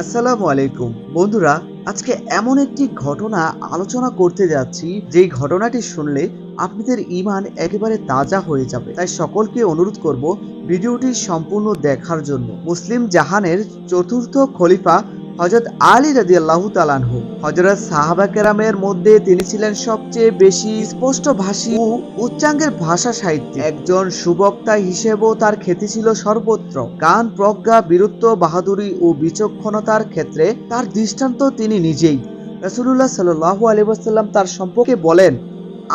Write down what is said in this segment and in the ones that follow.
আসসালামু আলাইকুম। বন্ধুরা, আজকে এমন একটি ঘটনা আলোচনা করতে যাচ্ছি। যেই ঘটনাটি শুনলে আপনাদের ইমান একেবারে তাজা হয়ে যাবে। তাই সকলকে অনুরোধ করব ভিডিওটি সম্পূর্ণ দেখার জন্য। মুসলিম জাহানের চতুর্থ খলিফা হজরত আলী রাজি আল্লাহ তালানহু হজরত সাহাবা কেরামের মধ্যে তিনি ছিলেন সবচেয়ে বেশি স্পষ্ট ভাষী ও উচ্চাঙ্গের ভাষা সাহিত্য একজন সুবক্তা হিসেবেও তার খ্যাতি ছিল সর্বত্র। গান, প্রজ্ঞা, বীরত্ব, বাহাদুরি ও বিচক্ষণতার ক্ষেত্রে তার দৃষ্টান্ত তিনি নিজেই। রাসুলুল্লাহ সাল্লু আলিবাসাল্লাম তার সম্পর্কে বলেন,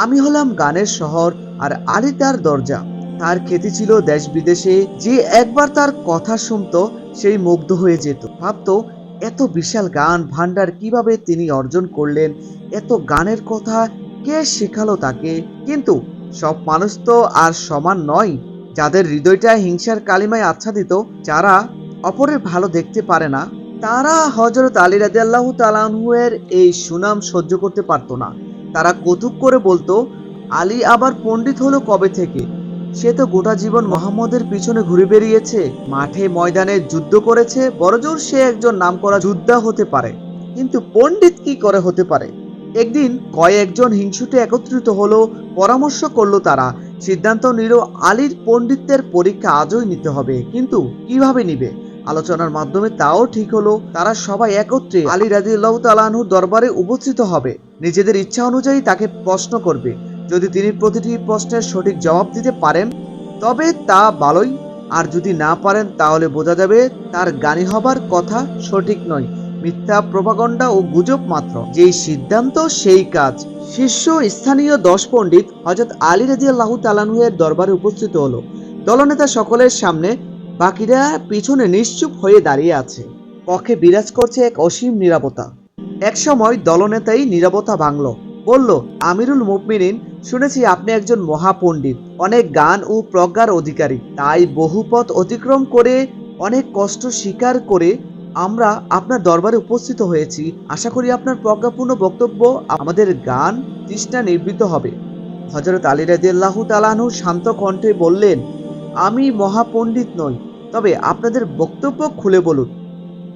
আমি হলাম গানের শহর আর আলী তার দরজা। তার খ্যাতি ছিল দেশ বিদেশে যে একবার তার কথা শুনতো, সেই মুগ্ধ হয়ে যেত। ভাবতো এত বিশাল গান ভান্ডার কীভাবে তিনি অর্জন করলেন? এত গানের কথা কে শেখালো তাকে? কিন্তু সব মানুষ তো আর সমান নয়। যাদের হৃদয়টা হিংসার কালিমায় আচ্ছাদিত, যারা অপরের ভালো দেখতে পারে না, তারা হজরত আলী রাজি আল্লাহ তালাহুয়ের এই সুনাম সহ্য করতে পারতো না। তারা কৌতুক করে বলতো, আলী আবার পণ্ডিত হলো কবে থেকে? সে তো গোটা জীবন মোহাম্মদের পিছনে ঘুরে বেরিয়েছে মাঠে ময়দানে যুদ্ধ করেছে, বড়জোর সে একজন নামকরা যোদ্ধা হতে পারে। কিন্তু পণ্ডিত কি করে হতে পারে? একদিন কয়েকজন হিংসুটে একত্রিত হলো, পরামর্শ করল তারা, সিদ্ধান্ত নিল আলীর পণ্ডিতের পরীক্ষা আজই নিতে হবে। কিন্তু কীভাবে নিবে? আলোচনার মাধ্যমে তাও ঠিক হলো, তারা সবাই একত্রে আলী রাজিউল্লাহ তালাহুর দরবারে উপস্থিত হবে। নিজেদের ইচ্ছা অনুযায়ী তাকে প্রশ্ন করবে। যদি তিনি প্রতিটি প্রশ্নের সঠিক জবাব দিতে পারেন, তবে তা ভালোই। আর যদি না পারেন, তাহলে বোঝা যাবে তার জ্ঞানী হবার কথা সঠিক নয়। মিথ্যা প্রভাগণ্ডা ও গুজব মাত্র। যেই সিদ্ধান্ত, সেই কাজ। শীর্ষ স্থানীয় দশ পণ্ডিত হজরত আলী রাজি আল্লাহ তালানুয়ের দরবারে উপস্থিত হলো। দলনেতা সকলের সামনে বাকিরা পিছনে নিশ্চুপ হয়ে দাঁড়িয়ে আছে। পক্ষে বিরাজ করছে এক অসীম নিরাপত্তা। একসময় দলনেতাই নিরাপত্তা ভাঙল। বলল, আমিরুল মুকমিনিন শুনেছি আপনি একজন মহাপণ্ডিত, অনেক গান ও প্রজ্ঞার অধিকারী। তাই বহু পথ অতিক্রম করে, অনেক কষ্ট স্বীকার করে আমরা আপনার দরবারে উপস্থিত হয়েছি। আশা করি আপনার প্রজ্ঞাপূর্ণ বক্তব্য আমাদের গান তৃষ্ণা নিবৃত হবে। হজরত আলী রাজিয়াল্লাহ তালানহু শান্ত কণ্ঠে বললেন, আমি মহাপণ্ডিত নই, তবে আপনাদের বক্তব্য খুলে বলুন।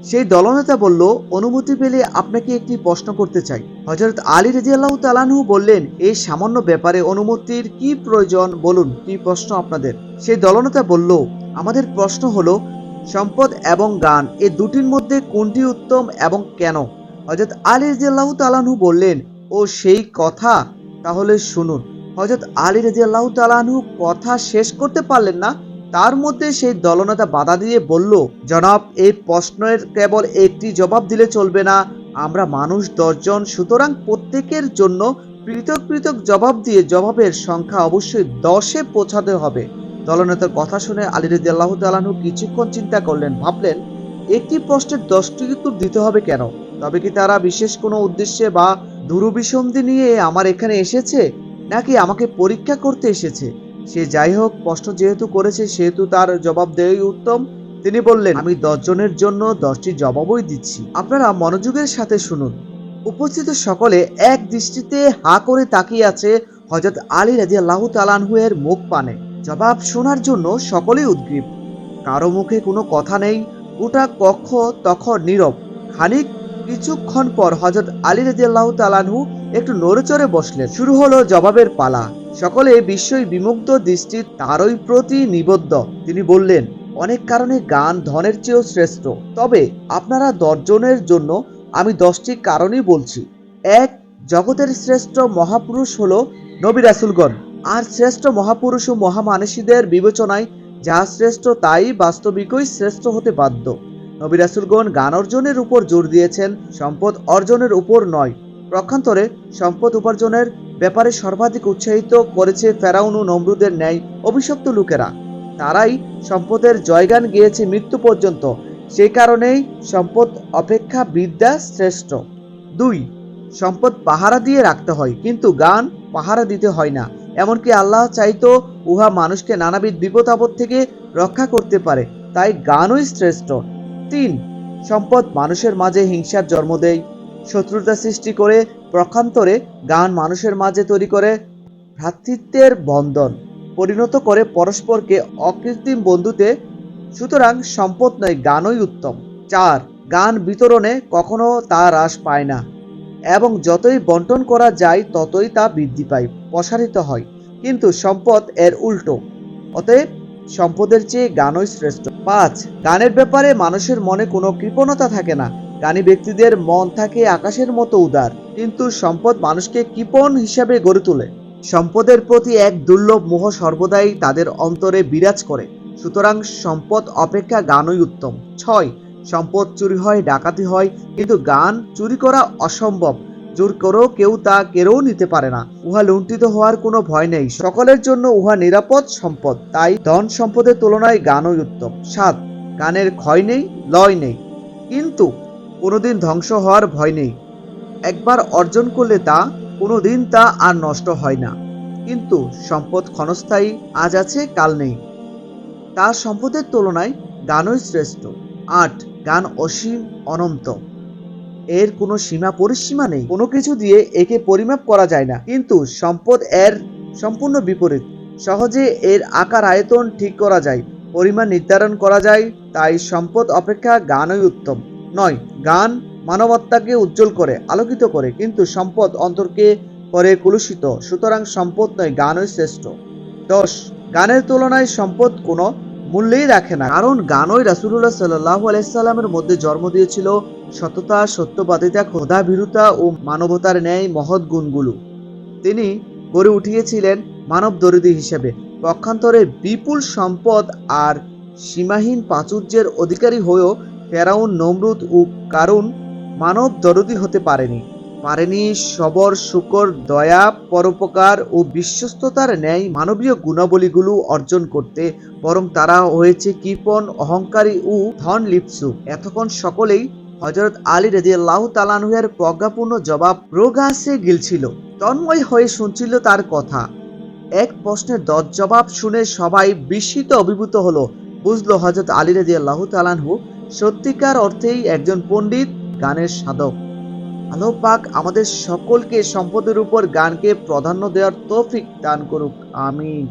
সেই দলনেতা বলল, অনুমতি পেলে আপনাকে একটি প্রশ্ন করতে চাই। হজরত আলী রাজিয়াল্লাহ তালানহু বললেন, এই সামান্য ব্যাপারে অনুমতির কি প্রয়োজন? বলুন, কি প্রশ্ন আপনাদের? সেই দলনেতা বলল, আমাদের প্রশ্ন হলো, সম্পদ এবং গান, এ দুটির মধ্যে কোনটি উত্তম এবং কেন? হজরত আলী রাজিয়াল্লাহ তালানহু বললেন, ও সেই কথা, তাহলে শুনুন। হজরত আলী রাজিয়াল্লাহ তালানহু কথা শেষ করতে পারলেন না তার মধ্যে সেই দলনেতা বাধা দিয়ে বলল, জনাব, এই প্রশ্নের কেবল একটি জবাব দিলে চলবে না। আমরা মানুষ দশজন, সুতরাং প্রত্যেকের জন্য পৃথক পৃথক জবাব দিয়ে জবাবের সংখ্যা অবশ্যই দশে পৌঁছাতে হবে। দলনেতার কথা শুনে আলী রদি আল্লাহ তালাহু কিছুক্ষণ চিন্তা করলেন, ভাবলেন, একটি প্রশ্নের দশটি উত্তর দিতে হবে কেন? তবে কি তারা বিশেষ কোনো উদ্দেশ্যে বা দুরুবিসন্ধি নিয়ে আমার এখানে এসেছে? নাকি আমাকে পরীক্ষা করতে এসেছে? সে যাই হোক, প্রশ্ন যেহেতু করেছে, সেহেতু তার জবাব দেওয়াই উত্তম। তিনি বললেন, আমি দশজনের জন্য দশটি জবাবই দিচ্ছি। আপনারা মনোযোগের সাথে শুনুন। উপস্থিত সকলে এক দৃষ্টিতে হা করে তাকিয়ে আছে হজরত আলী রাজি আল্লাহ তালানহুয়ের মুখ পানে। জবাব শোনার জন্য সকলেই উদ্গ্রীব। কারও মুখে কোনো কথা নেই গোটা কক্ষ তখন নীরব। খানিক কিছুক্ষণ পর হজরত আলী রাজি আল্লাহ তালানহু একটু নড়েচড়ে বসলেন। শুরু হলো জবাবের পালা। সকলে বিস্ময় বিমুগ্ধ দৃষ্টি তারই প্রতি নিবদ্ধ। তিনি বললেন, অনেক কারণে গান ধনের চেয়েও শ্রেষ্ঠ। তবে আপনারা দশজনের জন্য আমি দশটি কারণই বলছি। এক, জগতের শ্রেষ্ঠ মহাপুরুষ হল নবী রাসুলগণ। আর শ্রেষ্ঠ মহাপুরুষ ও মহামানসীদের বিবেচনায় যা শ্রেষ্ঠ তাই বাস্তবিকই শ্রেষ্ঠ হতে বাধ্য। নবী রাসুলগণ গান অর্জনের উপর জোর দিয়েছেন, সম্পদ অর্জনের উপর নয়। পক্ষান্তরে সম্পদ উপার্জনের ব্যাপারে সর্বাধিক উৎসাহিত করেছে ফেরাউন ও নমরুদের ন্যায় অভিশপ্ত লোকেরা। তারাই সম্পদের জয়গান গিয়েছে মৃত্যু পর্যন্ত। সেই কারণেই সম্পদ অপেক্ষা বিদ্যা শ্রেষ্ঠ। দুই, সম্পদ পাহারা দিয়ে রাখতে হয়, কিন্তু গান পাহারা দিতে হয় না। এমনকি আল্লাহ চাইতো উহা মানুষকে নানাবিধ বিপদ আপদ থেকে রক্ষা করতে পারে। তাই গানই শ্রেষ্ঠ। তিন, সম্পদ মানুষের মাঝে হিংসার জন্ম দেয়। শত্রুতা সৃষ্টি করে প্রখান্তরে গান মানুষের মাঝে তৈরি করে। ভ্রাতৃত্বের বন্ধন পরিণত করে পরস্পরকে অকৃত্রিম বন্ধুতে। সুতরাং সম্পদ নয়, গানই উত্তম। চার, গান বিতরণে কখনো তা হ্রাস পায় না। এবং যতই বন্টন করা যায়, ততই তা বৃদ্ধি পায়, প্রসারিত হয়। কিন্তু সম্পদ এর উল্টো। অতএব সম্পদের চেয়ে গানই শ্রেষ্ঠ। পাঁচ, গানের ব্যাপারে মানুষের মনে কোনো কৃপণতা থাকে না। গানী ব্যক্তিদের মন থাকে আকাশের মতো উদার। কিন্তু সম্পদ মানুষকে কৃপণ হিসাবে গড়ে তোলে। সম্পদের প্রতি এক দুর্লভ মোহ সর্বদাই তাদের অন্তরে বিরাজ করে। সুতরাং সম্পদ অপেক্ষা গানই উত্তম। ছয়, সম্পদ চুরি হয়, ডাকাতি হয়, কিন্তু গান চুরি করা অসম্ভব। জোর করেও কেউ তা কেড়েও নিতে পারে না। উহা লুণ্ঠিত হওয়ার কোনো ভয় নেই। সকলের জন্য উহা নিরাপদ সম্পদ। তাই ধন সম্পদের তুলনায় গানই উত্তম। সাত, গানের ক্ষয় নেই, লয় নেই। কিন্তু কোনোদিন ধ্বংস হওয়ার ভয় নেই। একবার অর্জন করলে তা, কোনোদিন তা আর নষ্ট হয় না। কিন্তু সম্পদ ক্ষণস্থায়ী, আজ আছে, কাল নেই। তার সম্পদের তুলনায় গানই শ্রেষ্ঠ। আট, গান অসীম, অনন্ত। এর কোনো সীমা পরিসীমা নেই। কোনো কিছু দিয়ে একে পরিমাপ করা যায় না। কিন্তু সম্পদ এর সম্পূর্ণ বিপরীত। সহজে এর আকার আয়তন ঠিক করা যায়, পরিমাণ নির্ধারণ করা যায়, তাই সম্পদ অপেক্ষা গানই উত্তম। নয়, গান মানবত্বাকে উজ্জ্বল করে, আলোকিত করে, কিন্তু সম্পদ অন্তরকে করে কলুষিত। সুতরাং সম্পদ নয়, গানই শ্রেষ্ঠ। দশ, গানের তুলনায় সম্পদ কোনো মূল্যেই রাখে না। কারণ গানই রাসুল্লাহ সাল্লাহ আলাইসাল্লামের মধ্যে জন্ম দিয়েছিল সততা, সত্যবাদিতা খোদা ভীরুতা ও মানবতার ন্যায় মহৎ গুণগুলো। তিনি গড়ে উঠিয়েছিলেন মানব দরিদ্র হিসেবে। পক্ষান্তরে বিপুল সম্পদ আর সীমাহীন প্রাচুর্যের অধিকারী হয়েও ফেরাউন, নমরুদ ও কারুন মানব দরদি হতে পারেনি। পারেনি সবর, শুকর, দয়া, পরোপকার ও বিশ্বস্ততার ন্যায় মানবীয় গুণাবলীগুলো অর্জন করতে। বরং তারা হয়েছে কৃপণ, অহংকারী ও ধন লিপসু এতক্ষণ সকলেই হজরত আলী রেজি আল্লাহ তালানহুয়ের প্রজ্ঞাপূর্ণ জবাব রোগাসে গিলছিল। তন্ময় হয়ে শুনছিল তার কথা। এক প্রশ্নের দশ জবাব শুনে সবাই বিস্মিত অভিভূত হলো। বুঝলো হজরত আলী রেজি আল্লাহ তালানহু সত্যিকার অর্থেই একজন পণ্ডিত, গানের সাধক। আল্লাহ পাক আমাদের সকলকে সম্পদের উপর গানকে প্রাধান্য দেওয়ার তৌফিক দান করুক আমিন।